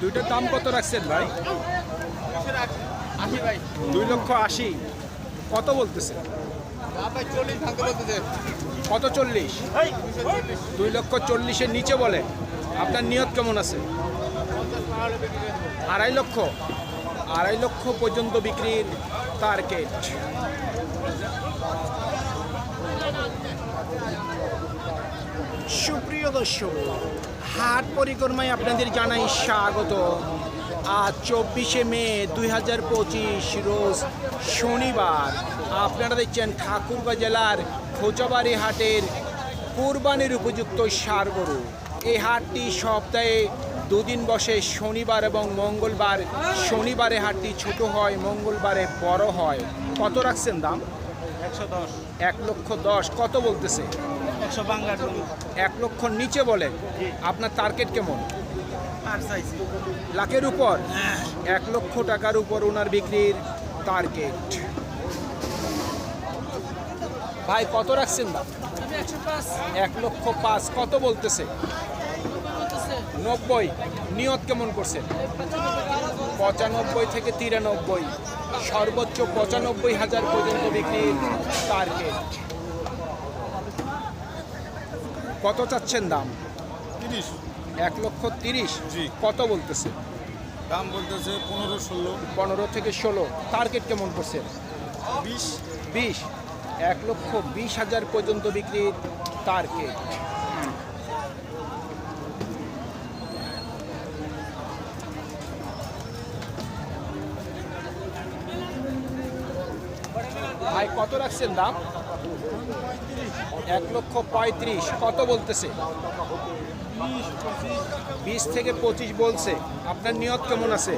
দুইটার দাম কত রাখছেন ভাই? দুই লক্ষ আশি। কত বলতেছে? কত চল্লিশ? দুই লক্ষ চল্লিশের নিচে বলে। আপনার নিয়ত কেমন আছে? আড়াই লক্ষ। আড়াই লক্ষ পর্যন্ত বিক্রির টার্গেট সুপ্রিয় দর্শক হাট পরিক্রমায় আপনাদের জানাই স্বাগত। আজ চব্বিশে মে দুই হাজার পঁচিশ রোজ শনিবার। আপনারা দেখছেন ঠাকুরগাঁ জেলার খোঁচাবাড়ি হাটের কোরবানির উপযুক্ত সার গরু এই হাটটি সপ্তাহে দুদিন বসে শনিবার এবং মঙ্গলবার। শনিবারে হাটটি ছোট হয় মঙ্গলবারে বড় হয়। কত রাখছেন দাম? একশো দশ। এক লক্ষ দশ। কত বলতেছে? একশো বাংলা এক লক্ষ নিচে বলে আপনার টার্গেট কেমন? লাখের উপর? এক লক্ষ টাকার উপর ওনার বিক্রির টার্গেট ভাই কত রাখছেন দাম? এক লক্ষ পাঁচ কত বলতেছে? নব্বই। নিয়ত কেমন করছেন পঁচানব্বই থেকে তিরানব্বই। সর্বোচ্চ পঁচানব্বই হাজার পর্যন্ত বিক্রির টার্গেট কত চাচ্ছেন দাম? তিরিশ। এক লক্ষ তিরিশ? জি। কত বলতেছে? দাম বলতেছে পনেরো ষোলো। পনেরো থেকে ষোলো। টার্গেট কেমন করছেন বিশ। বিশ। এক লক্ষ বিশ হাজার পর্যন্ত বিক্রির টার্গেট। ভাই কত রাখছেন দাম? এক লক্ষ পঁয়ত্রিশ। কত বলতেছে? বিশ থেকে পঁচিশ বলছে। আপনার নিয়ত কেমন আছে?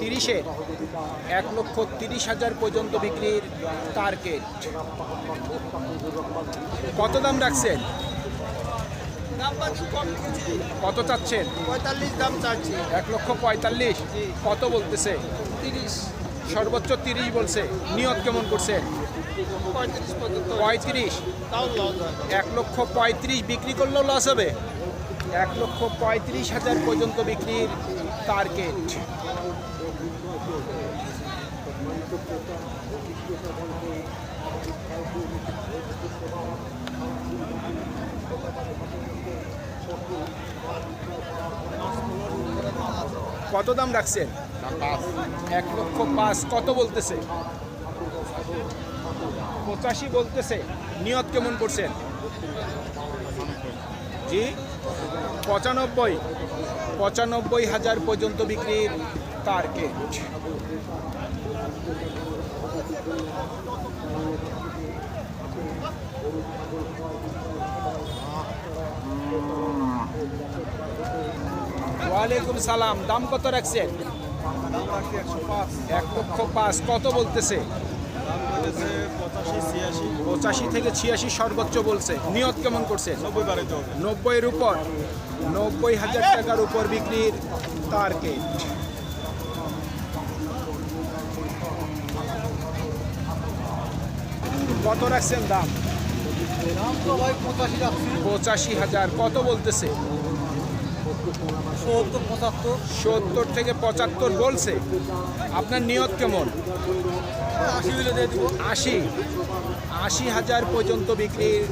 তিরিশে? এক লক্ষ তিরিশ হাজার পর্যন্ত বিক্রির টার্গেট কত দাম রাখছেন? কত চাচ্ছেন? পঁয়তাল্লিশ দাম চাচ্ছি। এক লক্ষ পঁয়তাল্লিশ। কত বলতেছে? তিরিশ। সর্বোচ্চ তিরিশ বলছে। নিয়ত কেমন করছেন? পঁয়ত্রিশ এক লক্ষ পঁয়ত্রিশ বিক্রি করলেও লস হবে। এক লক্ষ পঁয়ত্রিশ হাজার পর্যন্ত বিক্রির টার্গেট কত দাম রাখছেন? এক লক্ষ পাঁচ কত বলতেছে? পঁচাশি বলতেছে, নিয়ত কেমন করছেন? জি, পঁচানব্বই পঁচানব্বই হাজার পর্যন্ত বিক্রির টার্গেট ওয়ালাইকুম সালাম, দাম কত রাখছেন? এক লক্ষ পাঁচ, কত বলতেছে? পঁচাশি ছিয়াশি। পঁচাশি থেকে ছিয়াশি সর্বোচ্চ বলছে। নিয়ত কেমন করছে? নব্বই বাড়াইতে হবে। নব্বইয়ের উপর। নব্বই হাজার টাকার উপর বিক্রির টার্গেট। কত রাখছেন দাম? পঁচাশি হাজার। কত বলতেছে? সত্তর পঁচাত্তর। সত্তর থেকে পঁচাত্তর বলছে। আপনার নিয়ত কেমন? আশি হলে দিয়ে দিব। আশি? আশি হাজার পর্যন্ত বিক্রির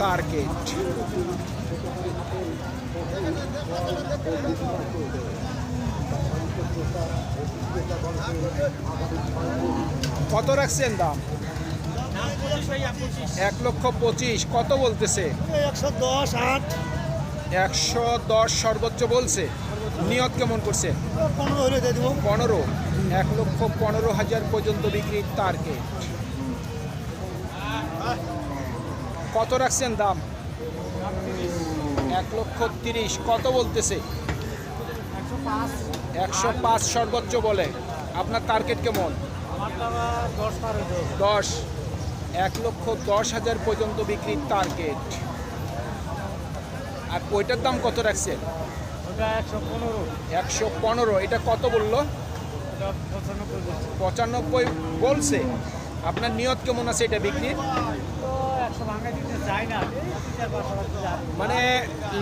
টার্গেট কত রাখছেন দাম? এক লক্ষ পঁচিশ। কত বলতেছে? একশো দশ আট। একশো দশ সর্বোচ্চ বলছে। নিয়ত কেমন করছে? পনেরো হলে দিয়ে দিব। পনেরো। এক লক্ষ পনেরো হাজার পর্যন্ত বিক্রির টার্গেট কত রাখছেন দাম? এক লক্ষ তিরিশ। কত বলতেছে? একশো পাঁচ সর্বোচ্চ বলে। আপনার টার্গেট কেমন? দশ এক লক্ষ দশ হাজার পর্যন্ত বিক্রির টার্গেট আর ওইটার দাম কত রাখছে? ওটা একশো পনেরো। একশো পনেরো। এটা কত বলল? পঁচানব্বই বলছে। আপনার নিয়ত কেমন আছে এটা যাবে। মানে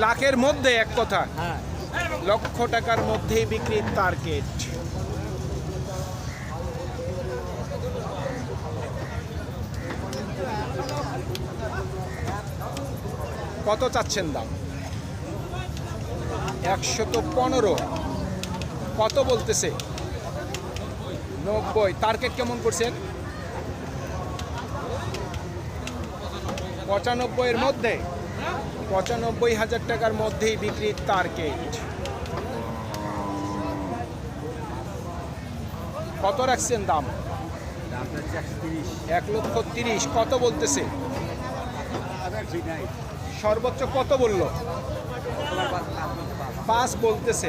লাখের মধ্যে এক কথা। হ্যাঁ। লক্ষ টাকার মধ্যেই বিক্রির টার্গেট কত চাচ্ছেন দাম? একশত পনেরো। কত বলতেছে? নব্বই। টার্গেট কেমন করছেন? পঁচানব্বইয়ের মধ্যে? পঁচানব্বই হাজার টাকার মধ্যেই বিক্রির টার্গেট কত রাখছেন দাম? এক লক্ষ তিরিশ। কত বলতেছে? সর্বোচ্চ কত বলল? পাঁচ বলতেছে।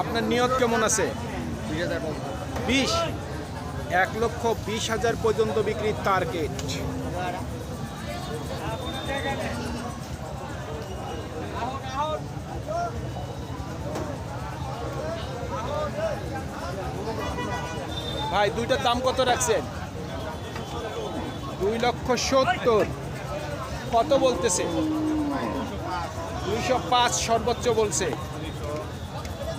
আপনার নিয়ত কেমন আছে? বিশ। এক লক্ষ বিশ হাজার পর্যন্ত বিক্রির টার্গেট ভাই, দুইটার দাম কত রাখছেন? দুই লক্ষ সত্তর। কত বলতেছে? দুইশো পাঁচ সর্বোচ্চ বলছে।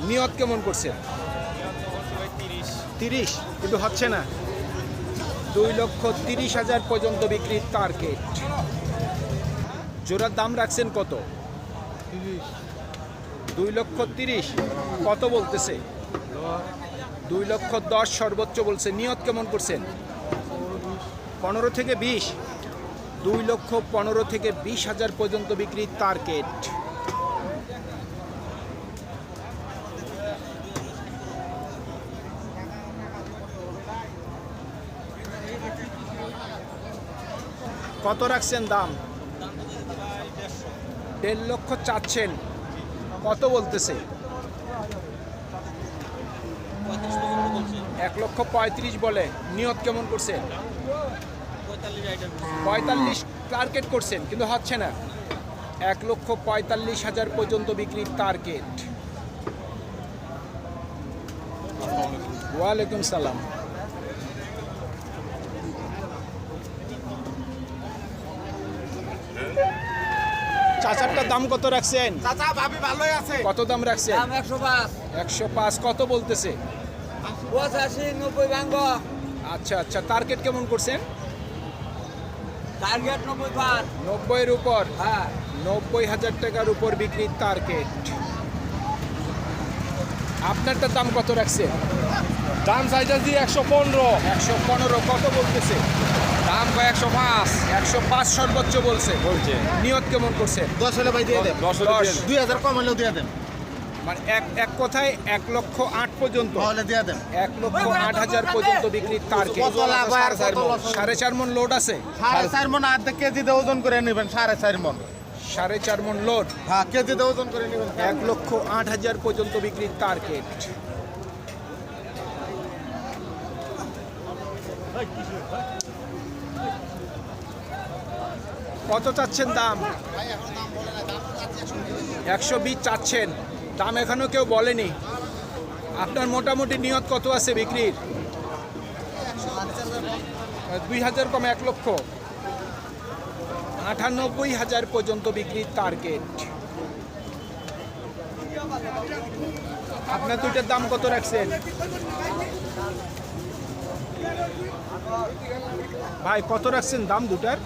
নিয়ত কেমন করছে? তিরিশ, কিন্তু হচ্ছে না। দুই লক্ষ তিরিশ হাজার পর্যন্ত বিক্রির টার্গেট জোড়ার দাম রাখছেন কত? দুই লক্ষ তিরিশ, কত বলতেছে? দুই লক্ষ দশ সর্বোচ্চ বলছে। নিয়ত কেমন করছেন? পনেরো থেকে বিশ। দুই লক্ষ পনেরো থেকে বিশ হাজার পর্যন্ত বিক্রির টার্গেট কত রাখছেন দাম? দেড় লক্ষ চাচ্ছেন। কত বলতেছে? এক লক্ষ পঁয়ত্রিশ বলে। নিয়ত কেমন করছেন পঁয়তাল্লিশ টার্গেট করছেন, কিন্তু হচ্ছে না। এক লক্ষ পঁয়তাল্লিশ হাজার পর্যন্ত বিক্রির টার্গেট। ওয়ালাইকুম সালাম। চাচারটার দাম কত রাখছেন? চাচা ভাবি ভালোই আছে। কত দাম রাখছেন? দাম একশো পাঁচ। একশো পাঁচ কত বলতেছে? পঁচাশি নব্বই ভাঙ্গ আচ্ছা আচ্ছা টার্গেট কেমন করছেন? টার্গেট নব্বই পার নব্বইয়ের উপর? হ্যাঁ। নব্বই হাজার টাকার উপর বিক্রির টার্গেট আপনারটার দাম কত রাখছে দাম চাইতেছি একশো পনেরো। একশো পনেরো কত বলতেছে? দাম কয়? একশো পাঁচ। একশো পাঁচ সর্বোচ্চ বলছে। বলছে। নিয়ত কেমন করছেন দশ হলে ভাই দিয়ে দেন। দশ দুই হাজার কম হলেও দিয়ে দেন। মানে এক এক কথায় এক লক্ষ আট পর্যন্ত। তাহলে দিয়ে দেন। এক লক্ষ আট হাজার পর্যন্ত লস হয়? সাড়ে চার মন লোড আছে? সাড়ে চার মন আর্ধেক কেজিতে ওজন করে নেবেন সাড়ে চার মন সাড়ে চার মন লোড। হ্যাঁ কেজিতে ওজন করে নেবেন। এক লক্ষ আট হাজার পর্যন্ত বিক্রির টার্গেট কত চাচ্ছেন দাম? একশো বিশ চাচ্ছেন। দাম এখনও কেউ বলেনি। আপনার মোটামুটি নিয়ত কত আছে বিক্রির? দুই হাজার কম এক লক্ষ। আটানব্বই হাজার পর্যন্ত বিক্রির টার্গেট আপনার দুইটার দাম কত রাখছেন? ভাই, কত রাখছেন দাম দুটার?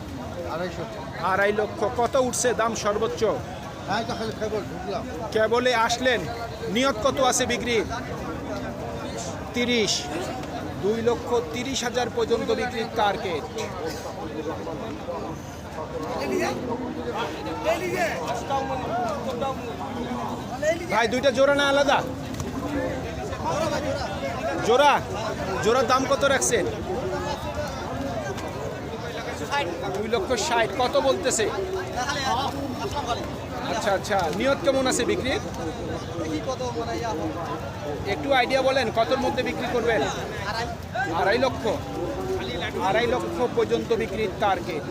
আড়াইশো। আড়াই লক্ষ। কত উঠছে দাম সর্বোচ্চ? হ্যাঁ কেবলে আসলেন। নিয়ত কত আছে বিক্রি? তিরিশ। দুই লক্ষ তিরিশ হাজার পর্যন্ত বিক্রির টার্গেট ভাই দুইটা জোড়া না আলাদা? জোড়া? জোড়ার দাম কত রাখছেন দুই লক্ষ ষাট। কত বলতেছে? আচ্ছা আচ্ছা। নিয়ত কেমন আছে বিক্রির? একটু আইডিয়া বলেন, কতর মধ্যে বিক্রি করবেন? আড়াই লক্ষ। আড়াই লক্ষ পর্যন্ত বিক্রির টার্গেট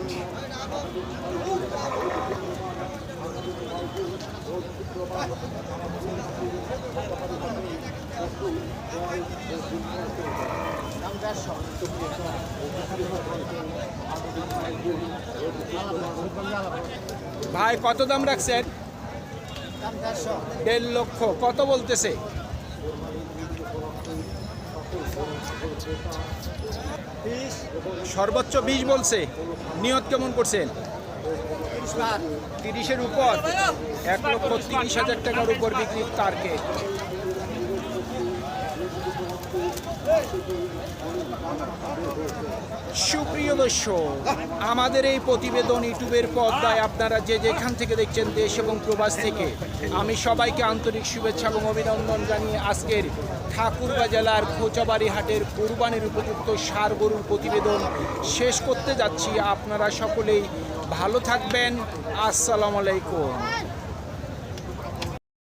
ভাই, কত দাম রাখছেন? দেড় লক্ষ। কত বলতেছে? সর্বোচ্চ বিশ বলছে। নিয়ত কেমন করছেন? তিরিশের উপর এক লক্ষ তিরিশ হাজার টাকার উপর বিক্রির টার্গেট সুপ্রিয় দর্শক, আমাদের এই প্রতিবেদন ইউটিউবের পর্দায় আপনারা যে যেখান থেকে দেখছেন দেশ এবং প্রবাস থেকে, আমি সবাইকে আন্তরিক শুভেচ্ছা এবং অভিনন্দন জানিয়ে আজকের ঠাকুরগাঁ জেলার খোঁচাবাড়ি হাটের কোরবানির উপযুক্ত সার গরুর প্রতিবেদন শেষ করতে যাচ্ছি। আপনারা সকলেই ভালো থাকবেন। আসসালামু আলাইকুম।